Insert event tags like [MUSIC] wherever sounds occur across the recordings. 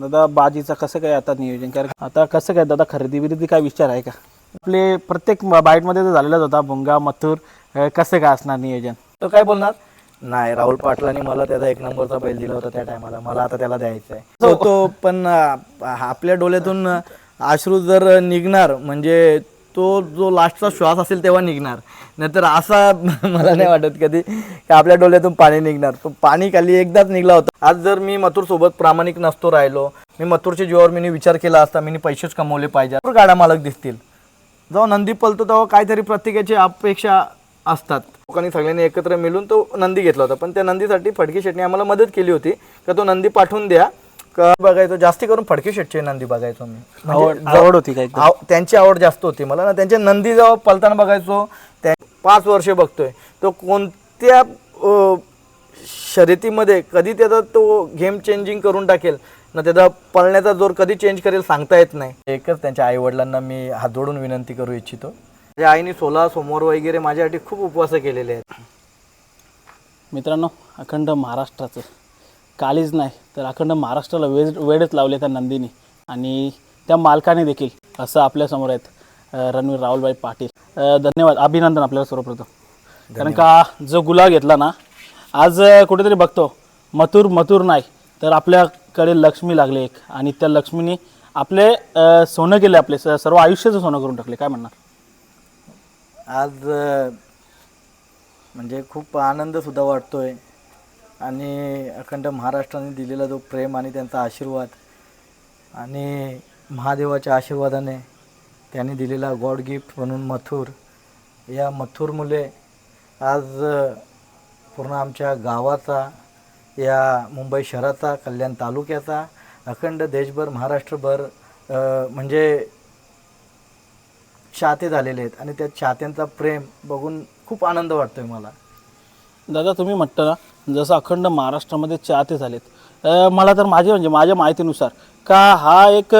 दादा बाजीचं कसं काय आता नियोजन? कारण आता कसं काय दादा खरेदी बिरेदी काय विचार आहे का? आपले प्रत्येक बाईटमध्ये तर झालेलाच होता भुंगा मथुर कसं काय असणार नियोजन? तो काय बोलणार? नाही राहुल पाटलांनी मला त्याचा एक नंबरचा बैल दिला होता त्या टायमाला. मला आता त्याला द्यायचा आहे. तो तो पण आपल्या डोळ्यातून अश्रू जर निघणार म्हणजे तो जो लास्टचा श्वास असेल तेव्हा निघणार. नाहीतर असा [LAUGHS] मला नाही वाटत कधी की आपल्या डोळ्यातून पाणी निघणार. तो पाणी खाली एकदाच निघला होता. आज जर मी मथुर सोबत प्रामाणिक नसतो राहिलो मी मथुरच्या जीवावर मी विचार केला असता मी पैसेच कमवले पाहिजे. भरपूर गाड्या मालक दिसतील. जेव्हा नंदी पळतो तेव्हा काहीतरी प्रत्येकाची अपेक्षा असतात. लोकांनी सगळ्यांनी एकत्र मिळून तो नंदी घेतला होता. पण त्या नंदीसाठी फडके शेटने आम्हाला मदत केली होती का तो नंदी पाठवून द्या. का बघायचो जास्ती करून फडके शेटचे नंदी बघायचो मी. म्हणजे आवड होती काय त्यांची आवड जास्त होती मला. ना त्यांचे नंदी जेव्हा पलताना बघायचो त्या पाच वर्ष बघतोय. तो कोणत्या शर्यतीमध्ये कधी त्याचा तो गेम चेंजिंग करून टाकेल ना त्याचा पळण्याचा जोर कधी चेंज करेल सांगता येत नाही. एकच त्यांच्या आई वडिलांना मी हात जोडून विनंती करू इच्छितो. माझ्या आईने सोला सोमवार वगैरे माझ्यासाठी खूप उपवास केलेले आहेत. मित्रांनो अखंड महाराष्ट्राचं. कालीच नाही तर अखंड महाराष्ट्राला वेळ वेळच लावले त्या नंदीने. आणि त्या मालकाने देखील असं आपल्यासमोर आहेत. रणवीर राहुलबाई पाटील. धन्यवाद. अभिनंदन आपल्याला सर्वप्रथम. कारण का जो गुलाब घेतला ना आज कुठेतरी बघतो मथुर मथुर नाही तर आपल्याकडे लक्ष्मी लागले एक. आणि त्या लक्ष्मीने आपले सोनं केले आपले सर्व आयुष्याचं सोनं करून टाकले. काय म्हणणार? आज म्हणजे खूप आनंद सुद्धा वाटतोय. आणि अखंड महाराष्ट्राने दिलेला जो प्रेम आणि त्यांचा आशीर्वाद आणि महादेवाच्या आशीर्वादाने त्यांनी दिलेला गॉड गिफ्ट म्हणून मथुर. या मथुर मुले आज पूर्ण आमच्या गावाचा या मुंबई शहराचा कल्याण तालुक्याचा अखंड देशभर महाराष्ट्रभर म्हणजे चाहते झालेले आहेत. आणि त्या चाहत्यांचा प्रेम बघून खूप आनंद वाटतोय मला. दादा तुम्ही म्हटलं ना जसं अखंड महाराष्ट्रामध्ये चाहते झालेत. मला तर माझे म्हणजे माझ्या माहितीनुसार का हा एक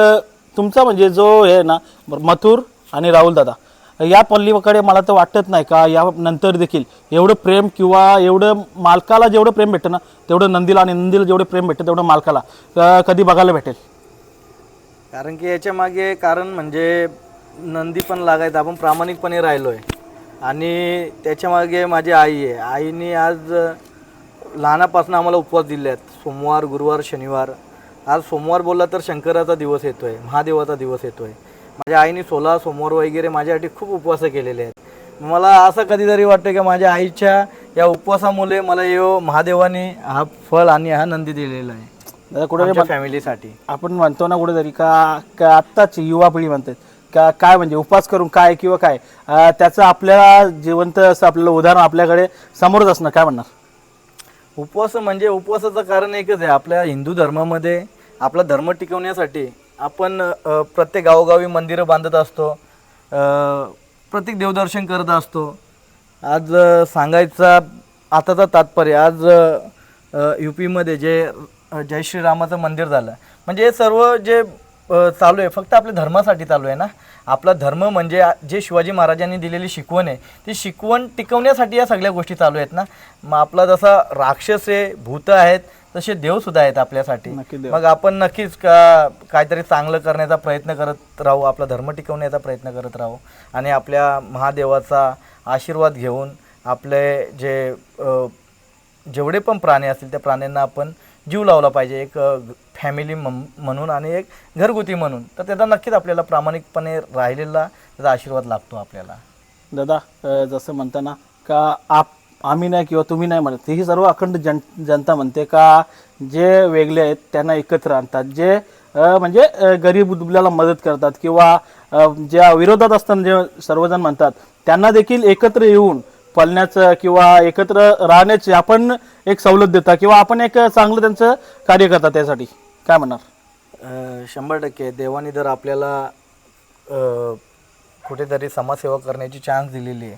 तुमचा म्हणजे जो हे आहे ना मथुर आणि राहुल दादा या पल्लीकडे मला तर वाटत नाही का या नंतर देखील एवढं प्रेम किंवा एवढं मालकाला जेवढं प्रेम भेटतं ना तेवढं नंदीला आणि नंदीला जेवढं प्रेम भेटतं तेवढं मालकाला कधी बघायला भेटेल? कारण की याच्या मागे कारण म्हणजे नंदी पण लागायचं आपण प्रामाणिकपणे राहिलो आहे आणि त्याच्यामागे माझी आई आहे. आईने आज लहानापासून आम्हाला उपवास दिले आहेत सोमवार गुरुवार शनिवार. आज सोमवार बोलला तर शंकराचा दिवस येतो आहे महादेवाचा दिवस येतो आहे माझ्या आईने सोळा सोमवार वगैरे माझ्यासाठी खूप उपवास केलेले आहेत. मला असं कधीतरी वाटतं की माझ्या आईच्या या उपवासामुळे मला यो महादेवाने हा फळ आणि हा नंदी दिलेला आहे. दादा फॅमिलीसाठी. आपण म्हणतो ना कुठेतरी का का आत्ताची युवा पिढी म्हणतात. का काय म्हणजे उपवास करून काय किंवा काय? त्याचं आपल्याला जिवंत असं आपल्याला उदाहरण आपल्याकडे समोरच असणार काय म्हणणार? उपवास म्हणजे उपवासाचं कारण एकच आहे आपल्या हिंदू धर्मामध्ये आपला धर्म टिकवण्यासाठी आपण अ, प्रत्येक गावोगावी मंदिरं बांधत असतो अ, प्रत्येक देवदर्शन करत असतो. आज अ, सांगायचा आताचा तात्पर्य आज यू पीमध्ये जे अ, जय श्रीरामाचं मंदिर झालं म्हणजे हे सर्व जे अ, चालू आहे फक्त आपल्या धर्मासाठी चालू आहे ना? आपला धर्म म्हणजे आ- जे शिवाजी महाराजांनी दिलेली शिकवण आहे ती शिकवण टिकवण्यासाठी या सगळ्या गोष्टी चालू आहेत ना? मग आपला जसा राक्षस आहे भूतं आहेत तसे देव सुद्धा आहेत आपल्यासाठी. नक्की देव. मग आपण नक्कीच का काहीतरी चांगलं करण्याचा प्रयत्न करत राहू आपला धर्म टिकवण्याचा प्रयत्न करत राहू आणि आपल्या महादेवाचा आशीर्वाद घेऊन आपले जे अ, जेवढे पण प्राणी असतील त्या प्राण्यांना आपण जीव लावला पाहिजे. एक फॅमिली म्हणून आणि एक घरगुती म्हणून. तर त्याचा नक्कीच आपल्याला प्रामाणिकपणे राहिलेला त्याचा आशीर्वाद लागतो आपल्याला. दादा अं, जसं म्हणताना का आप आम्ही नाही किंवा तुम्ही नाही म्हणत. ही सर्व अखंड जन जनता म्हणते का जे वेगळे आहेत त्यांना एकत्र आणतात. जे म्हणजे गरीब दुबल्याला मदत करतात किंवा ज्या विरोधात असताना जे सर्वजण म्हणतात त्यांना देखील एकत्र येऊन पळण्याचं किंवा एकत्र राहण्याची आपण एक सवलत देता किंवा आपण एक चांगलं त्यांचं कार्य करता त्यासाठी. काय म्हणणार? शंभर टक्के. देवाने जर आपल्याला कुठेतरी समाजसेवा करण्याची चान्स दिलेली आहे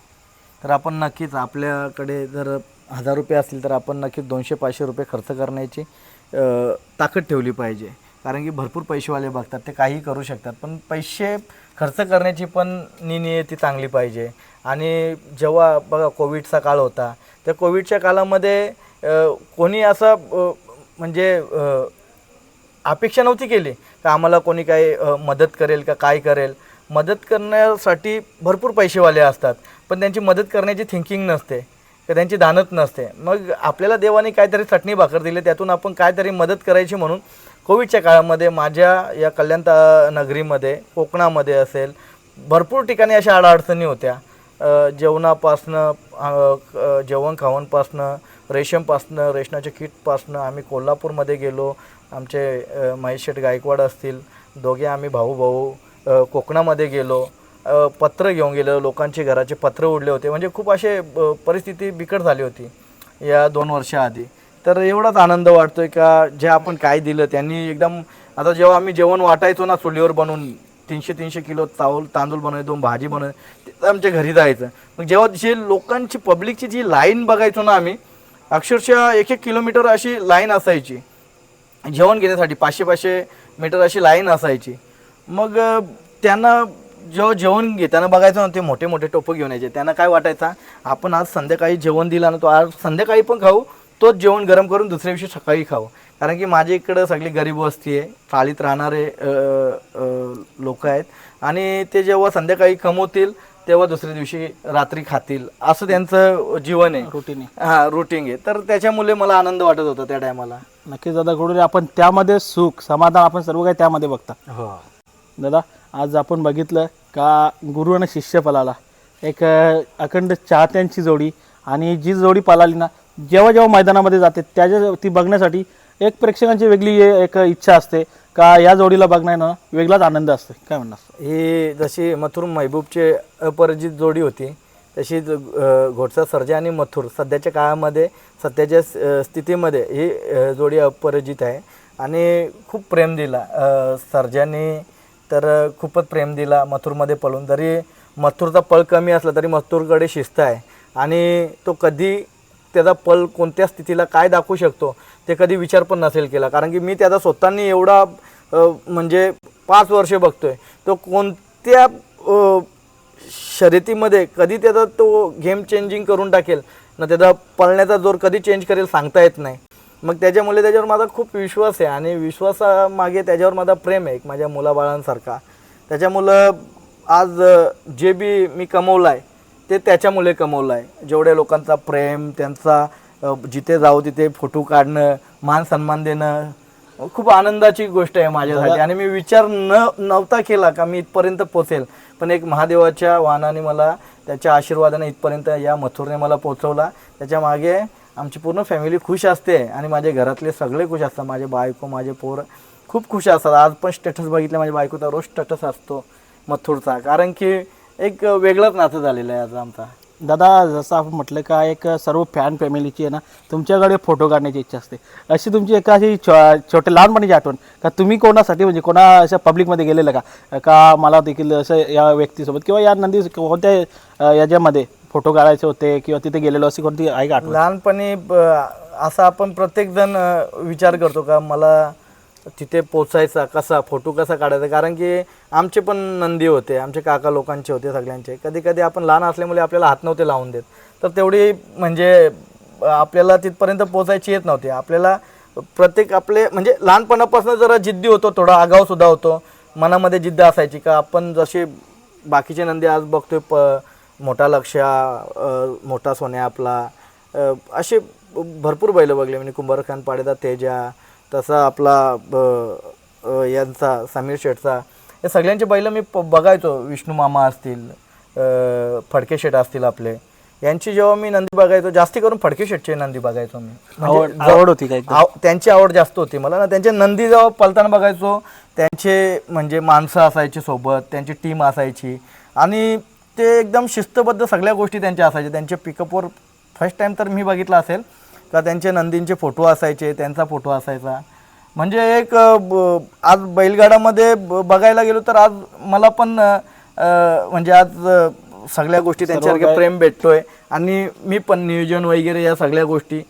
तर आपण नक्कीच आपल्याकडे जर हजार रुपये असतील तर आपण नक्कीच दोनशे पाचशे रुपये खर्च करण्याची ताकद ठेवली पाहिजे. कारण की भरपूर पैसेवाले बघतात ते काहीही करू शकतात पण पैसे खर्च करण्याची पण निनियती चांगली पाहिजे. आणि जेव्हा बघा कोविडचा काळ होता त्या कोविडच्या काळामध्ये कोणी असं म्हणजे अपेक्षा नव्हती केली का आम्हाला कोणी काही मदत करेल का काय करेल. मदत करण्यासाठी भरपूर पैसेवाले असतात पण त्यांची मदत करण्याची थिंकिंग नसते का त्यांची दानत नसते. मग आपल्याला देवाने काहीतरी चटणी भाकर दिली त्यातून आपण काहीतरी मदत करायची म्हणून कोविडच्या काळामध्ये माझ्या या कल्याण नगरीमध्ये कोकणामध्ये असेल भरपूर ठिकाणी अशा अडअडचणी होत्या. जेवणापासनं जेवण खावणपासनं रेशमपासनं रेशनाच्या किटपासनं आम्ही कोल्हापूरमध्ये गेलो. आमचे महेश शेठ गायकवाड असतील दोघे आम्ही भाऊ भाऊ कोकणामध्ये गेलो पत्र घेऊन गेलो लोकांचे घराचे पत्र उडले होते. म्हणजे खूप असे परिस्थिती बिकट झाली होती या दोन वर्षाआधी तर एवढाच आनंद वाटतोय का जे आपण काय दिलं त्यांनी एकदम आता जेव्हा आम्ही जेवण वाटायचो ना चुलीवर बनवून तीनशे तीनशे किलो चावल तांदूळ बनवायचो भाजी बनवायचो ते आमच्या घरी जायचं. मग जेव्हा जे लोकांची पब्लिकची जी लाईन बघायचो ना आम्ही अक्षरशः एक एक किलोमीटर अशी लाईन असायची. जेवण घेण्यासाठी पाचशे पाचशे मीटर अशी लाईन असायची. मग अ, त्यांना जेव्हा जेवण घेताना बघायचं ना ते मोठे मोठे टोपं घेऊन यायचे. त्यांना काय वाटायचा आपण आज संध्याकाळी जेवण दिला ना तो आज संध्याकाळी पण खाऊ तोच जेवण गरम करून दुसऱ्या दिवशी सकाळी खाऊ. कारण की माझ्या इकडं सगळी गरीब वस्ती आहे चाळीत राहणारे लोक आहेत. आणि ते जेव्हा संध्याकाळी कमवतील तेव्हा दुसऱ्या दिवशी रात्री खातील. असं त्यांचं जीवन आहे. रुटीन हा रुटीन आहे. तर त्याच्यामुळे मला आनंद वाटत होता त्या टायमाला. नक्कीच दादा कुठेतरी आपण त्यामध्ये सुख समाधान आपण सर्व काही त्यामध्ये बघता. हो. दादा आज आपण बघितलं का गुरु आणि शिष्य पलाला. एक अखंड चाहत्यांची जोडी आणि जी जोडी पलाली ना जेव्हा जेव्हा मैदानामध्ये जाते त्याच्या ती बघण्यासाठी एक प्रेक्षकांची वेगळी एक इच्छा असते का या जोडीला बघण्यानं वेगळाच आनंद असतो काय म्हणणार? ही जशी मथुर महबूबचे अपराजित जोडी होती तशीच अ, घोटसा सर्जा आणि मथुर सध्याच्या काळामध्ये सध्याच्या स्थितीमध्ये ही जोडी अपराजित आहे. आणि खूप प्रेम दिला अ, सर्जाने तर खूपच प्रेम दिला मथुरमध्ये पळून. जरी मथुरचा पळ कमी असला तरी मथुरकडे शिस्त आहे. आणि तो कधी त्याचा पल कोणत्या स्थितीला काय दाखवू शकतो ते कधी विचार पण नसेल केला. कारण की मी त्याचा स्वतःनी एवढा म्हणजे पाच वर्षे बघतोय. तो कोणत्या शर्यतीमध्ये कधी त्याचा तो गेम चेंजिंग करून टाकेल ना त्याचा पळण्याचा जोर कधी चेंज करेल सांगता येत नाही. मग त्याच्यामुळे त्याच्यावर माझा खूप विश्वास आहे आणि विश्वासामागे त्याच्यावर माझा प्रेम आहे एक माझ्या मुलाबाळांसारखा. त्याच्यामुळं आज जे बी मी कमवलं आहे ते त्याच्यामुळे कमवलं आहे जेवढ्या लोकांचा प्रेम त्यांचा जिथे जाऊ तिथे फोटो काढणं मान सन्मान देणं खूप आनंदाची गोष्ट आहे माझ्यासाठी. आणि मी विचार न नव्हता केला का मी इथपर्यंत पोचेल पण एक महादेवाच्या वाहनाने मला त्याच्या आशीर्वादाने इथपर्यंत या मथुरने मला पोचवला त्याच्यामागे आमची पूर्ण फॅमिली खुश असते आणि माझ्या घरातले सगळे खुश असतात. माझे बायको माझे पोर खूप खुश असतात. आज पण स्टेटस बघितलं माझ्या बायकोचा रोज स्टेटस असतो मथुरचा. कारण की एक वेगळंच नातं झालेलं आहे आज आमचा. दादा जसं आपण म्हटलं का एक सर्व फॅन फॅमिलीची आहे ना तुमच्याकडे फोटो काढण्याची इच्छा असते. अशी तुमची एका अशी छो छोटे लहानपणीची आठवण का तुम्ही कोणासाठी म्हणजे कोणा अशा पब्लिकमध्ये गेलेलं का? का मला देखील असं या व्यक्तीसोबत किंवा या नंदी कोणत्या याच्यामध्ये फोटो काढायचे होते किंवा तिथे गेलेलो अशी कोणती आहे का आठवण लहानपणी ब- असा आपण प्रत्येक जण विचार करतो का मला तिथे पोचायचा कसा फोटो कसा काढायचा? कारण की आमचे पण नंदी होते आमचे काका लोकांचे होते सगळ्यांचे. कधी कधी आपण लहान असल्यामुळे आपल्याला हात नव्हते लावून देत. तर तेवढी म्हणजे अ, आपल्याला तिथपर्यंत पोचायची येत नव्हती. आपल्याला प्रत्येक आपले म्हणजे लहानपणापासून जरा जिद्दी होतो थोडा आगाव सुद्धा होतो. मनामध्ये जिद्द असायची का आपण जसे बाकीचे नंदी आज बघतोय प मोठा लक्ष्या मोठा सोन्या आपला असे भरपूर बैल बघले म्हणजे कुंभारखान पाडेदा तेजा तसा आपला यांचा समीर शेठचा. या सगळ्यांचे बैल मी प- बघायचो. विष्णू मामा असतील फडके शेठ असतील आपले. यांची जेव्हा मी नंदी बघायचो जास्ती करून फडके शेठचे नंदी बघायचो मी. म्हणजे आवड आवड होती का एकदम? आव- त्यांची आवड जास्त होती मला. ना त्यांचे नंदी जेव्हा पलताना बघायचो त्यांचे म्हणजे माणसं असायची सोबत त्यांची टीम असायची. आणि ते एकदम शिस्तबद्ध सगळ्या गोष्टी त्यांच्या असायच्या. त्यांचे पिकअपवर फर्स्ट टाइम तर मी बघितलं असेल का त्यांचे नंदींचे फोटो असायचे त्यांचा फोटो असायचा. म्हणजे एक आज बैलगाडामध्ये बघायला गेलो तर आज मला पण म्हणजे आज सगळ्या गोष्टी त्यांच्यासारखे प्रेम भेटतोय. आणि मी पण नियोजन वगैरे या सगळ्या गोष्टी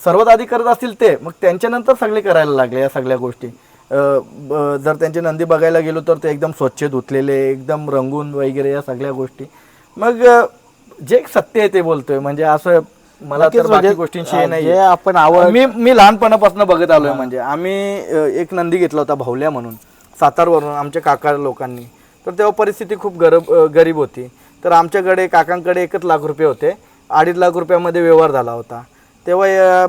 सर्वात आधी करत असतील ते मग त्यांच्यानंतर सगळे करायला लागले या सगळ्या गोष्टी. जर त्यांचे नंदी बघायला गेलो तर ते एकदम स्वच्छ धुतलेले एकदम रंगून वगैरे या सगळ्या गोष्टी. मग जे सत्य आहे ते बोलतोय म्हणजे असं मला तर बाकी म्हणजे, गोष्टींची हे अं, नाही आपण आवड मी मी लहानपणापासून बघत आलोय म्हणजे. आम्ही एक नंदी घेतला होता भावल्या म्हणून सातारवरून आमच्या काका लोकांनी. तर तेव्हा परिस्थिती खूप गरब गरीब होती. तर आमच्याकडे काकांकडे एकच लाख रुपये होते. अडीच लाख रुपयामध्ये व्यवहार झाला होता. तेव्हा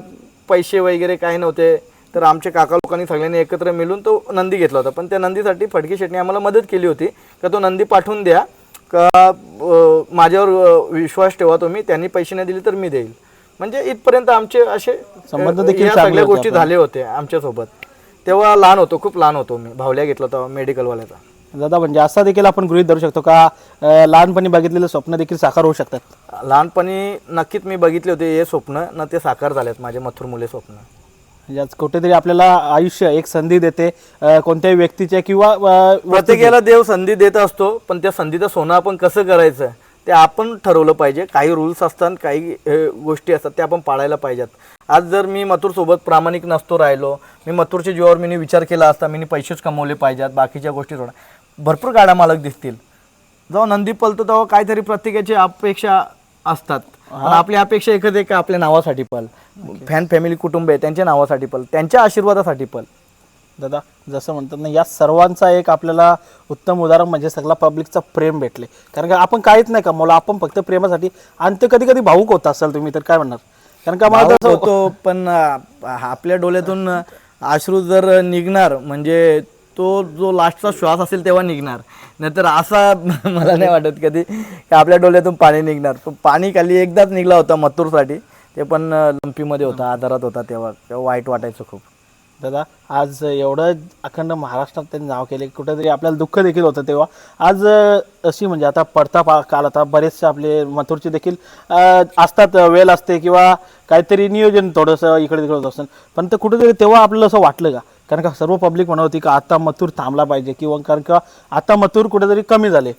पैसे वगैरे काही नव्हते. तर आमच्या काका लोकांनी सगळ्यांनी एकत्र मिळून तो नंदी घेतला होता. पण त्या नंदीसाठी फडके शेटने आम्हाला मदत केली होती. का तो नंदी पाठवून द्या. का माझ्यावर विश्वास ठेवा तुम्ही. त्यांनी पैसे नाही दिले तर मी देईल. म्हणजे इथपर्यंत आमचे असे संबंध देखील सगळ्या गोष्टी झाले होते आमच्यासोबत. तेव्हा लहान होतो खूप लहान होतो मी. भावल्या घेतला होता मेडिकलवाल्याचा. दादा म्हणजे असा देखील आपण गृहित धरू शकतो का लहानपणी बघितलेले स्वप्न देखील साकार होऊ शकतात? लहानपणी नक्कीच मी बघितले होते हे स्वप्न. ना ते साकार झालेत माझे मथुर मुले स्वप्न. म्हणजे आज कुठेतरी आपल्याला आयुष्य एक संधी देते अं, कोणत्याही व्यक्तीच्या किंवा अं, प्रत्येकाला देव संधी देत असतो पण त्या संधीचं सोनं आपण कसं करायचं ते आपण ठरवलं पाहिजे. काही रूल्स असतात काही अ, गोष्टी असतात त्या आपण पाळायला पाहिजेत. आज जर मी मथुरसोबत प्रामाणिक नसतो राहिलो मी मथुरच्या जीवावर मी विचार केला असता मी पैसेच कमवले पाहिजेत बाकीच्या गोष्टी थोडा भरपूर गाड्या मालक दिसतील. जेव्हा नंदी पलतो तेव्हा काहीतरी प्रत्येकाची अपेक्षा असतात. पण आपली अपेक्षा एकच आहे का आपल्या नावासाठी पल. फॅन फॅमिली कुटुंब आहे त्यांच्या नावासाठी पल त्यांच्या आशीर्वादासाठी पल. दादा जसं म्हणतात ना या सर्वांचा एक आपल्याला उत्तम उदाहरण म्हणजे सगळा पब्लिकचा प्रेम भेटले. कारण का आपण काहीच नाही कमवलं आपण फक्त प्रेमासाठी आणि ते कधी कधी भाऊक होत असाल तुम्ही तर काय म्हणणार? कारण का मला तसं होतो पण आपल्या डोळ्यातून अश्रू जर निघणार म्हणजे तो जो लास्टचा श्वास असेल तेव्हा निघणार. नाहीतर असा [LAUGHS] मला नाही वाटत कधी की आपल्या डोळ्यातून पाणी निघणार. पण पाणी खाली एकदाच निघला होता मथुरसाठी. ते पण लंपीमध्ये होता आधारात होता तेव्हा. तेव्हा वाईट वाटायचं खूप. दादा आज एवढं अखंड महाराष्ट्रात त्यांनी नाव केले कुठेतरी आपल्याला दुःख देखील होतं तेव्हा. आज अशी म्हणजे आता पडता पा काल आता बरेचसे आपले मथुरचे देखील असतात वेल असते किंवा काहीतरी नियोजन थोडंसं इकडे तिकडे होत असतं. पण ते कुठेतरी तेव्हा आपल्याला असं वाटलं का? कारण का सर्व पब्लिक म्हणत होती का आता मथुर थांबला पाहिजे किंवा कारण का आता मथुर कुठेतरी कमी झाले.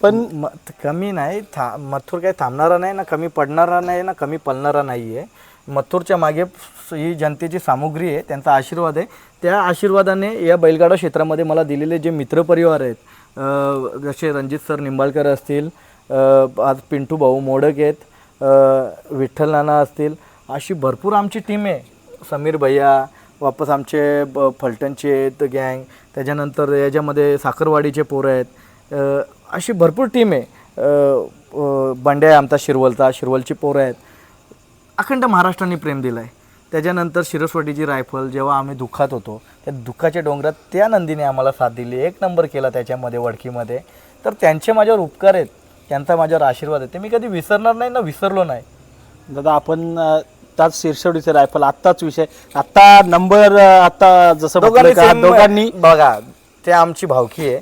पण म कमी नाही था मथुर काही थांबणारा नाही ना कमी पडणारा नाही ना कमी पलणारा नाही आहे मथुरच्या मागे स- ही जनतेची सामुग्री आहे त्यांचा आशीर्वाद आहे. त्या आशीर्वादाने या बैलगाडा क्षेत्रामध्ये मला दिलेले जे मित्रपरिवार आहेत जसे रणजित सर निंबाळकर असतील आज पिंटू भाऊ मोडक आहेत विठ्ठल नाना असतील अशी भरपूर आमची टीम आहे. समीर भैया वापस आमचे ब फलटणचे आहेत गँग त्याच्यानंतर याच्यामध्ये साखरवाडीचे पोरं आहेत. अशी भरपूर टीम आहे. बंड्या आहे आमचा शिरवलचा शिरवलची पोरं आहेत. अखंड महाराष्ट्राने प्रेम दिलं आहे त्याच्यानंतर शिरसवटीची रायफल जेव्हा आम्ही दुःखात होतो त्या दुःखाच्या डोंगरात त्या नंदीने आम्हाला साथ दिली. एक नंबर केला त्याच्यामध्ये वडकीमध्ये. तर त्यांचे माझ्यावर उपकार आहेत. त्यांचा माझ्यावर आशीर्वाद आहे. ते मी कधी विसरणार नाही ना विसरलो नाही. दादा आपण अं, त्याच शिरसवडीचे रायफल आत्ताच विषय. आत्ता नंबर आता जसं म्हटलं दोघांनी का, same- दोघांनी बघा ते आमची भावकी आहे.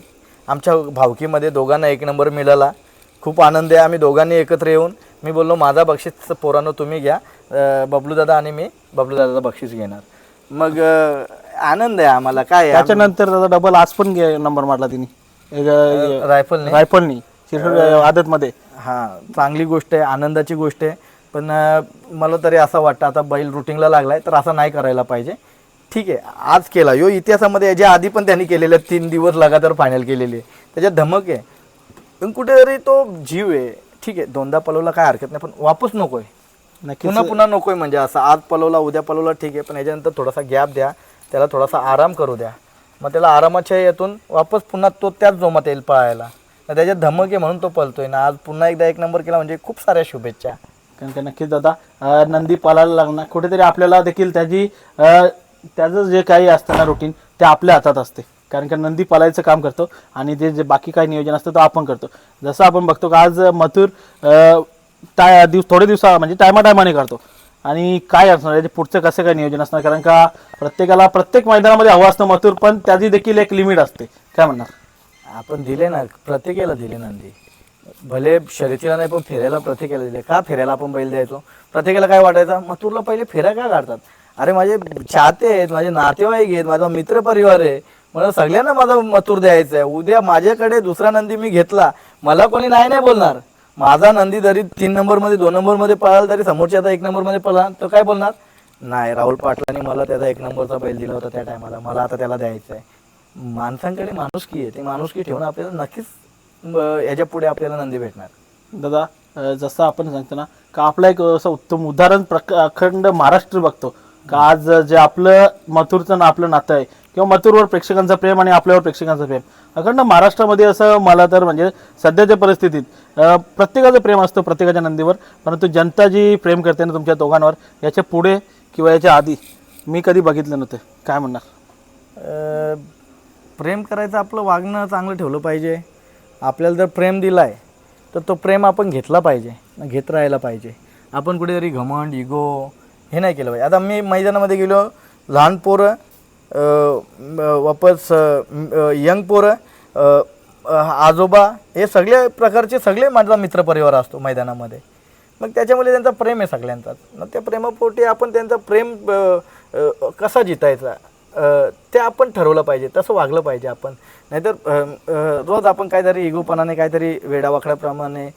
आमच्या भावकीमध्ये दोघांना एक नंबर मिळाला. खूप आनंद आहे आम्ही दोघांनी एकत्र येऊन. मी बोललो माझा बक्षीस पोरांनो तुम्ही घ्या. अं, बबलू दादा आणि मी बबलू दादाचं बक्षीस घेणार. मग अं, आनंद आहे आम्हाला. काय आहे? त्याच्यानंतर दादा डबल आज पण नंबर मारला तिने. रायफलने? रायफलनी. शिरसोड आदतमध्ये. हां चांगली गोष्ट आहे आनंदाची गोष्ट आहे. पण मला तरी असं वाटतं आता बैल रुटिंगला लागलाय तर असं नाही करायला पाहिजे. ठीक आहे आज केला. यो इतिहासामध्ये याच्या आधी पण त्यांनी केलेले तीन दिवस लगातार फायनल केलेली आहे. त्याच्यात धमक आहे. पण कुठेतरी तो जीव आहे. ठीक आहे दोनदा पलवला काय हरकत नाही पण वापस नकोय. नक्कीच. पुन्हा पुन्हा नकोय म्हणजे असं. आज पलवला उद्या पलवला ठीक आहे पण याच्यानंतर थोडासा गॅप द्या. त्याला थोडासा आराम करू द्या. मग त्याला आरामाच्या यातून वापस पुन्हा तो त्याच जोमात येईल पळायला. त्याच्यात धमक आहे म्हणून तो पळतोय ना. आज पुन्हा एकदा एक नंबर केला म्हणजे खूप साऱ्या शुभेच्छा. कारण की नक्कीच दादा नंदी पालायला लागणार. कुठेतरी आपल्याला देखील त्याची त्याचं जे काही असतं ना रुटीन ते आपल्या हातात असते. कारण का नंदी पालायचं काम करतो आणि जे जे बाकी काही नियोजन असतं ते आपण करतो. जसं आपण बघतो का आज मथुर टाय दिवस थोडे दिवसा म्हणजे टायमा टायमाने करतो. आणि काय असणार याचे पुढचं कसं काय नियोजन असणार? कारण का प्रत्येकाला प्रत्येक मैदानामध्ये हवं असतं मथुर पण त्याची देखील एक लिमिट असते. काय म्हणणार? आपण दिले ना प्रत्येकाला दिले नंदी. भले शर्यतीला नाही पण फेऱ्याला प्रत्येकाला दिले. का फेऱ्याला आपण बैल द्यायचो? प्रत्येकाला काय वाटायचं? मथुरला पहिले फेऱ्या का काढतात? अरे माझे चाहते आहेत माझे नातेवाईक आहेत माझा मित्र परिवार आहे. मला सगळ्यांना माझा मथुर द्यायचा आहे. उद्या माझ्याकडे दुसरा नंदी मी घेतला मला कोणी नाही नाही बोलणार. माझा नंदी जरी तीन नंबरमध्ये दोन नंबरमध्ये पळाल तरी समोरच्या आता एक नंबरमध्ये पळला तर काय बोलणार? नाही राहुल पाटलांनी मला त्याचा एक नंबरचा बैल दिला होता त्या टायमाला. मला आता त्याला द्यायचा आहे माणसांकडे माणुसकी आहे. ते माणुसकी ठेवणं आपल्याला नक्कीच याच्यापुढे आपल्याला नंदी भेटणार. दादा अ, जसं आपण सांगतो ना का आपलं एक असं उत्तम उदाहरण प्रक अखंड महाराष्ट्र बघतो. का आज जे आपलं मथुरचं ना आपलं नातं आहे किंवा मथुरवर प्रेक्षकांचं प्रेम आणि आपल्यावर प्रेक्षकांचं प्रेम. अखंड महाराष्ट्रामध्ये असं मला तर म्हणजे सध्याच्या परिस्थितीत अं, प्रत्येकाचं प्रेम असतं प्रत्येकाच्या नंदीवर परंतु जनता जी प्रेम करते ना तुमच्या दोघांवर याच्यापुढे किंवा याच्या आधी मी कधी बघितलं नव्हतं. काय म्हणणार? अ, प्रेम करायचं आपलं वागणं चांगलं ठेवलं पाहिजे. आपल्याला जर प्रेम दिला आहे तर तो प्रेम आपण घेतला पाहिजे घेत राहायला पाहिजे. आपण कुठेतरी घमंड इगो हे नाही केलं पाहिजे. आता मी मैदानामध्ये गेलो लहान पोरं वापस यंग पोरं आजोबा हे सगळ्या प्रकारचे सगळे माझा मित्रपरिवार असतो मैदानामध्ये. मग त्याच्यामुळे त्यांचा प्रेम आहे सगळ्यांचाच. मग त्या प्रेमापोटी आपण त्यांचा प्रेम कसा जितायचा? ते आपण ठरवलं पाहिजे तसं वागलं पाहिजे आपण. नाहीतर रोज आपण काहीतरी इगोपणाने काहीतरी वेडावाकड्याप्रमाणे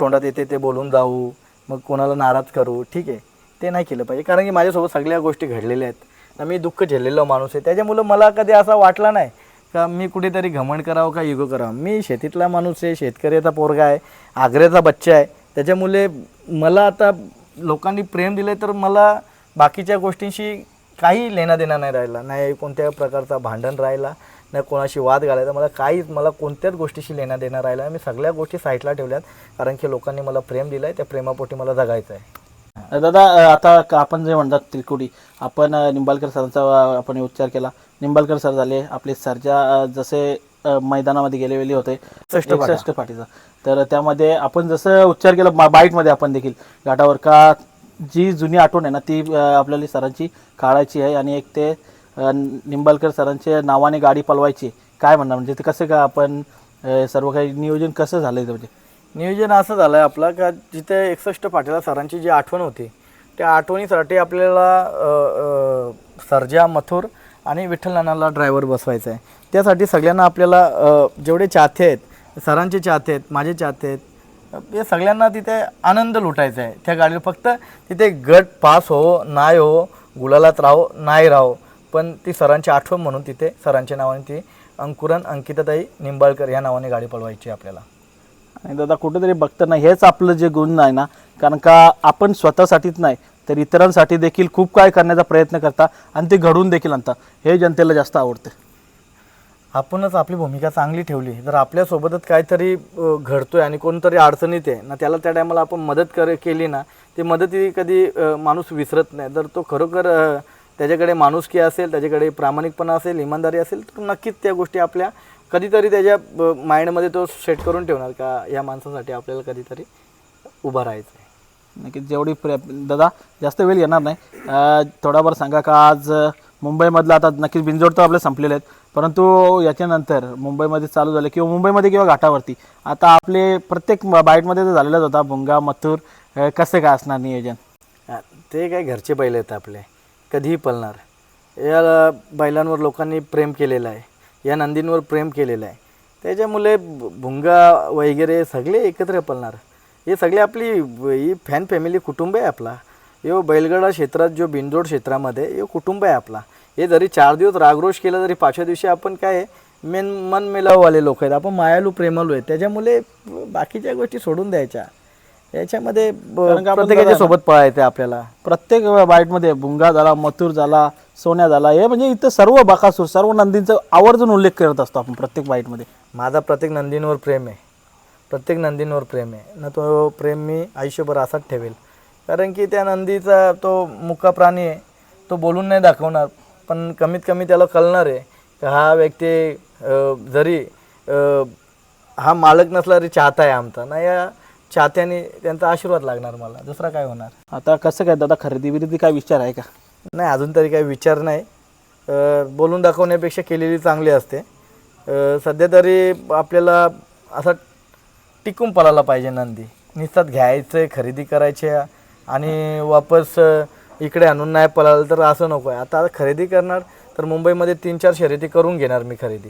तोंडात येते ते बोलून जाऊ मग कोणाला नाराज करू ठीक आहे. ते नाही केलं पाहिजे. कारण की माझ्यासोबत सगळ्या गोष्टी घडलेल्या आहेत. मी दुःख झेललेलो माणूस आहे. त्याच्यामुळं मला कधी असा वाटला नाही का मी कुठेतरी घमंड करावं का इगो करावं. मी शेतीतला माणूस आहे शेतकऱ्याचा पोरगा आहे आग्र्याचा बच्चा आहे. त्याच्यामुळे मला आता लोकांनी प्रेम दिलं तर मला बाकीच्या गोष्टींशी काही लेणं देणं नाही राहिला नाही कोणत्या प्रकारचा भांडण राहिला नाही कोणाशी वाद घालायचा मला काहीच मला कोणत्याच गोष्टीशी लेणं देणं राहिला. मी सगळ्या गोष्टी साईडला ठेवल्यात कारण की लोकांनी मला प्रेम दिलं आहे त्या प्रेमापोटी मला जगायचं आहे दादा आता आपण जे म्हणतात त्रिकुडी आपण निंबाळकर सरांचा आपण उच्चार केला. निंबाळकर सर झाले आपले सर्जा जसे मैदानामध्ये गेले वेळी होते. एकसष्ट पाठीचा तर त्यामध्ये आपण जसं उच्चार केला बाईटमध्ये आपण देखील घाटावर का जी जुनी आठवण आहे ना ती आपल्याला सरांची काढायची आहे आणि एक ते निंबाळकर सरांच्या नावाने गाडी पलवायची काय म्हणणार? म्हणजे ते कसं का आपण सर्व काही नियोजन कसं झालं आहे म्हणजे? नियोजन असं झालं आहे आपलं का जिथे एकसष्ट पाटीला सरांची जी आठवण होती त्या आठवणीसाठी आपल्याला सरजा मथुर आणि विठ्ठल नानाला ड्रायव्हर बसवायचा आहे त्यासाठी सगळ्यांना आपल्याला जेवढे चाहते आहेत सरांचे चाहते आहेत माझे चाहते आहेत या सगळ्यांना तिथे आनंद लुटायचा आहे. त्या गाडीवर फक्त तिथे गट पास हो नाही हो गुलालात राहो नाही राहो. पण ती सरांची आठवण म्हणून तिथे सरांच्या नावाने ती अंकुरन अंकिताताई निंबाळकर या नावाने गाडी पळवायची आपल्याला. आणि दादा कुठेतरी बघताना हेच आपलं जे गुण आहे ना कारण का आपण स्वतःसाठीच नाही तर इतरांसाठी देखील खूप काय करण्याचा प्रयत्न करता आणि ते घडवून देखील आणता. हे जनतेला जास्त आवडते. आपणच आपली भूमिका चांगली ठेवली. जर आपल्यासोबतच काहीतरी घडतोय आणि कोणतरी अडचणीत आहे ना त्याला त्या टायमाला आपण मदत कर केली ना ती मदत कधी माणूस विसरत नाही. जर तो खरोखर त्याच्याकडे माणुसकी असेल त्याच्याकडे प्रामाणिकपणा असेल इमानदारी असेल तर नक्कीच त्या गोष्टी आपल्या कधीतरी त्याच्या माइंडमध्ये तो सेट करून ठेवणार का या माणसासाठी आपल्याला कधीतरी उभं राहायचं आहे नक्की जेवढी प्रे दादा जास्त वेळ येणार नाही. थोडाभर थोडाफार सांगा का आज मुंबईमधला मुंबईमधलं आता नक्कीच बिंजोड तर आपले संपलेले आहेत. परंतु याच्यानंतर मुंबईमध्ये चालू झालं किंवा मुंबईमध्ये किंवा घाटावरती. आता आपले प्रत्येक बाईटमध्ये तर झालेलाच होता भुंगा मथुर कसं कसे काय असणार नियोजन? ते काय घरचे बैल आहेत आपले. कधीही पळणार. या बैलांवर लोकांनी प्रेम केलेलं आहे. या नंदींवर प्रेम केलेलं आहे. त्याच्यामुळे भुंगा वगैरे सगळे एकत्र पळणार. हे सगळे आपली ही फॅन फॅमिली कुटुंब आहे आपला. यो बैलगडा क्षेत्रात जो बिंदोड क्षेत्रामध्ये हे कुटुंब आहे आपला. हे जरी चार दिवस रागरोष केला तरी पाचव्या दिवशी आपण काय आहे, मेन मन मिलाववाले लोक आहेत. आपण मायालू प्रेमालू आहेत. त्याच्यामुळे बाकीच्या गोष्टी सोडून द्यायच्या. याच्यामध्ये प्रत्येकाच्या सोबत पळायचं आपल्याला. प्रत्येक बाईटमध्ये भुंगा झाला मथुर झाला सोन्या झाला हे म्हणजे इथं सर्व बाकासूर सर्व नंदींचा आवर्जून उल्लेख करत असतो आपण प्रत्येक बाईटमध्ये. माझा प्रत्येक नंदींवर प्रेम आहे. प्रत्येक नंदींवर प्रेम आहे. ना तो प्रेम मी आयुष्यभर असाच ठेवेल. कारण की त्या नंदीचा तो मुका प्राणी आहे. तो बोलून नाही दाखवणार. पण कमीत कमी त्याला कळणार आहे की हा व्यक्ती जरी हा मालक नसला तरी चाहता आहे आमचा. ना या चाहत्याने त्यांचा आशीर्वाद लागणार मला. दुसरा काय होणार? आता कसं काय दादा खरेदी बिरेदी काय विचार आहे का? नाही अजून तरी काही विचार नाही. बोलून दाखवण्यापेक्षा केलेली चांगली असते. सध्या तरी आपल्याला असा टिकून पळायला पाहिजे नंदी. निस्तात घ्यायचं आहे खरेदी करायची आहे आणि वापस इकडे आणून नाही पळालं तर असं नको आहे. आता खरेदी करणार तर मुंबईमध्ये तीन चार शर्यती करून घेणार मी खरेदी.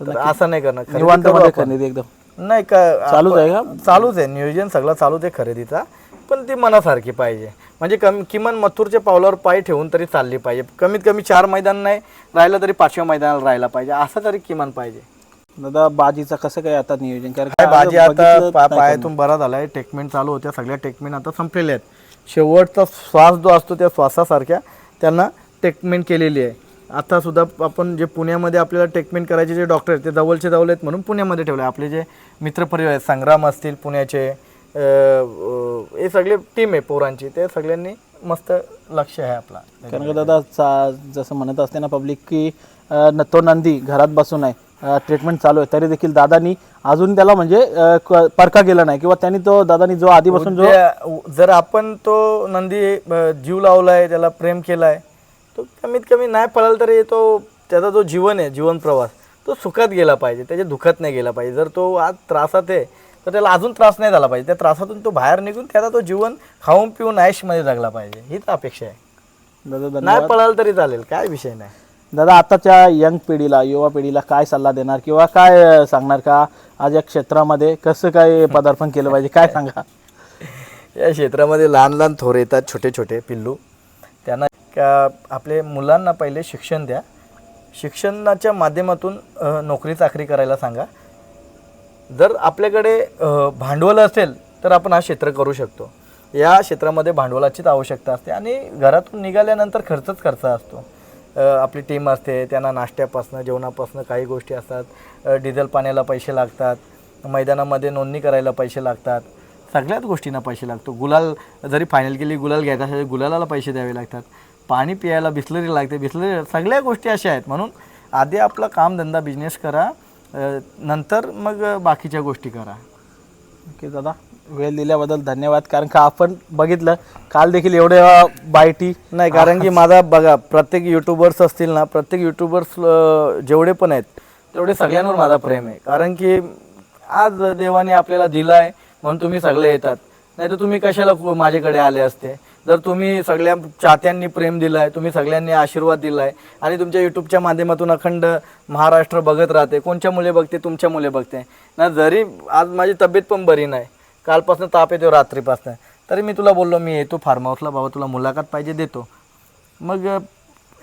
तर असं नाही करणार. खरेदी निवांत करू मध्ये आपण. खरेदी एकदम. नाही का चालूच आहे का? चालूच आहे. नियोजन सगळं चालूच आहे खरेदीचा. पण ती मनासारखी पाहिजे. म्हणजे कमी किमान मथुरच्या पावलावर पाय ठेवून तरी चालली पाहिजे. कमीत कमी चार मैदान नाही राहिलं तरी पाचव्या मैदानाला राहायला पाहिजे. असं तरी किमान पाहिजे. दादा बाजीचं कसं काय आता नियोजन? कारण काय बाजी आता बघितलं पा- नाही पायातून बरा झालाय. ट्रीटमेंट चालू होत्या. सगळ्या ट्रीटमेंट आता संपलेल्या आहेत. शेवटचा श्वास जो असतो त्या श्वासासारख्या त्यांना ट्रीटमेंट केलेली आहे. आत्तासुद्धा आपण जे पुण्यामध्ये आपल्याला ट्रीटमेंट करायचे जे डॉक्टर आहेत ते जवळचे जवळ आहेत म्हणून पुण्यामध्ये ठेवले आपले जे मित्रपरिवार आहेत संग्राम असतील पुण्याचे हे सगळे टीम आहे पोरांची. ते सगळ्यांनी मस्त लक्ष आहे आपला. कारण का दादा चा- जसं म्हणत असते ना पब्लिक की न- तो नंदी घरात बसून आहे. ट्रीटमेंट चालू आहे. तरी देखील दादानी अजून त्याला म्हणजे क- परका गेला नाही. किंवा त्यांनी तो दादानी जो आधीपासून जो उद्या- जर आपण तो नंदी अ, जीव लावलाय त्याला प्रेम केलाय तो कमीत कमी नाही पळाला तरी तो त्याचा जो जीवन आहे जीवन प्रवास तो सुखात गेला पाहिजे. त्याच्या दुःखात नाही गेला पाहिजे. जर तो आज त्रासात आहे तर त्याला अजून त्रास नाही झाला पाहिजे. त्या त्रासातून तो बाहेर निघून त्याचा तो जीवन खाऊन पिऊन मध्ये जगला पाहिजे. हीच अपेक्षा आहे. दादा धन्यवाद. नाही पळाला तरी चालेल. काय विषय नाही. दादा आताच्या यंग पिढीला युवा पिढीला काय सल्ला देणार किंवा काय सांगणार का? आज या क्षेत्रामध्ये कसं काय पदार्पण केलं पाहिजे? काय सांगा? या क्षेत्रामध्ये लहान लहान थोर येतात छोटे छोटे पिल्लू. त्यांना का आपले मुलांना पहिले शिक्षण द्या. शिक्षणाच्या माध्यमातून नोकरी चाकरी करायला सांगा. जर आपल्याकडे भांडवल असेल तर आपण हा क्षेत्र करू शकतो. या क्षेत्रामध्ये भांडवलाचीच आवश्यकता असते आणि घरातून निघाल्यानंतर खर्चच खर्च असतो. आपली टीम असते त्यांना नाश्त्यापासनं जेवणापासनं काही गोष्टी असतात. डिझेल पाण्याला पैसे लागतात. मैदानामध्ये नोंदणी करायला पैसे लागतात. सगळ्याच गोष्टींना पैसे लागतो. गुलाल जरी फायनल केली गुलाल घ्यायचा असेल गुलालाला पैसे द्यावे लागतात. पाणी प्यायला बिसलरी लागते. बिसलरी सगळ्या गोष्टी अशा आहेत. म्हणून आधी आपला कामधंदा बिझनेस करा. नंतर मग बाकीच्या गोष्टी करा. ओके दादा? वेळ दिल्याबद्दल धन्यवाद. कारण का आपण बघितलं काल देखील एवढ्या बायटी नाही कारण की माझा बघा प्रत्येक युट्यूबर्स असतील ना प्रत्येक युट्यूबर्स जेवढे पण आहेत तेवढे सगळ्यांवर माझा प्रेम आहे. कारण की आज देवाने आपल्याला दिलाय म्हणून तुम्ही सगळे येतात. नाही तर तुम्ही कशाला माझ्याकडे आले असते? जर तुम्ही सगळ्या चाहत्यांनी प्रेम दिलाय तुम्ही सगळ्यांनी आशीर्वाद दिलाय आणि तुमच्या युट्यूबच्या माध्यमातून अखंड महाराष्ट्र बघत राहते कोणच्या मुले बघते तुमच्या मुले बघते. ना जरी आज माझी तब्येत पण बरी नाही कालपासून ताप येतो रात्रीपासून. तरी मी तुला बोललो मी येतो फार्म हाऊसला बाबा तुला मुलाखत पाहिजे देतो. मग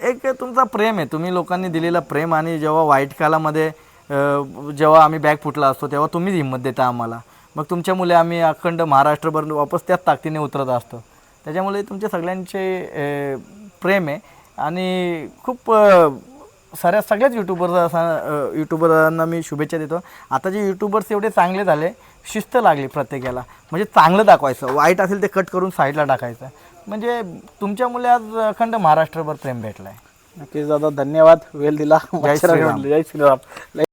एक तुमचा प्रेम आहे. तुम्ही लोकांनी दिलेला प्रेम आणि जेव्हा वाईट कालामध्ये जेव्हा आम्ही बॅग फुटला असतो तेव्हा तुम्हीच हिंमत देता आम्हाला. मग तुमच्यामुळे आम्ही अखंड महाराष्ट्रभर वापस त्याच ताकदीने उतरत असतो. त्याच्यामुळे तुमच्या सगळ्यांचे प्रेम आहे. आणि खूप साऱ्या सगळ्याच यूट्यूबर असा यूट्यूबरांना मी शुभेच्छा देतो. आता जे यूट्यूबर्स एवढे चांगले झाले शिस्त लागली प्रत्येकाला. म्हणजे चांगलं दाखवायचं. वाईट असेल ते कट करून साईडला टाकायचं. म्हणजे तुमच्यामुळे आज अखंड महाराष्ट्रभर प्रेम भेटलं आहे नक्कीच दादा धन्यवाद. वेळ दिला. जय श्रीराम. जय श्रीराम.